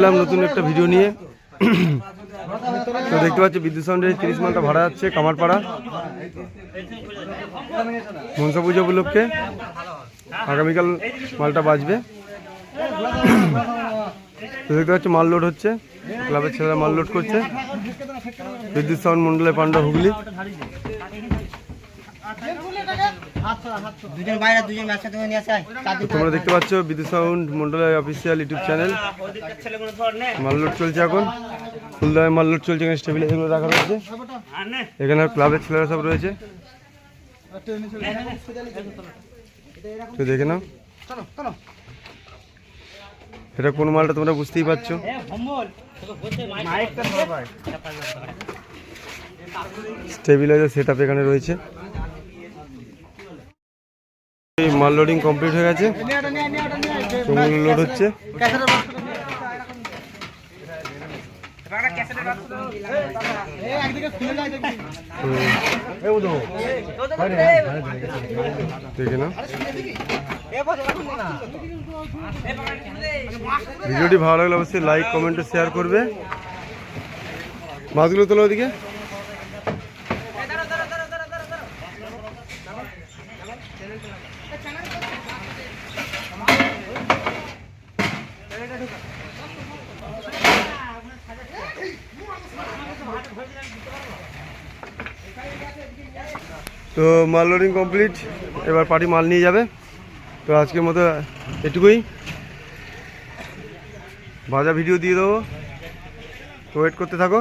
নতুন একটা ভিডিও নিয়ে। তো দেখতে পাচ্ছি বিদ্যুৎ সাউন্ডের তিরিশ মালটা ভাড়া যাচ্ছে কামারপাড়া। মনসা পুজো উপলক্ষে আগামীকাল মালটা বাজবে। তো দেখতে পাচ্ছি মাল লোড হচ্ছে, ক্লাবের ছেলেরা মাল লোড করছে। বিদ্যুৎ সাউন্ড মন্ডলের পান্ডা হুগলি। দুজন বাইরে দুজন একসাথে নিয়ে আসে। তোমরা দেখতে পাচ্ছ বিদ্যুৎ সাউন্ড মন্ডলের অফিসিয়াল ইউটিউব চ্যানেল মাল লোড চলছে এখন। ফুলদায় মাল লোড চলছে এখানে স্টেবিলাইজারগুলো রাখা রয়েছে এখানে ক্লাবের ছেলেরা সব রয়েছে। তো দেখে নাও। এটা কোন মালটা তোমরা বুঝতেই পারছ? স্টেবিলাইজার সেট আপ এখানে রয়েছে। এই মাল লোডিং কমপ্লিট হয়ে গেছে। লোড হচ্ছে। ভিডিওটি ভালো লাগলে অবশ্যই লাইক কমেন্ট শেয়ার করবে। মাছগুলো তোলো ওদিকে। তো মাল লোডিং কমপ্লিট এবার পার্টি মাল নিয়ে যাবে। তো আজকের মতো এটুকুই। ভাজা ভিডিও দিয়ে দেবো। তো ওয়েট করতে থাকো।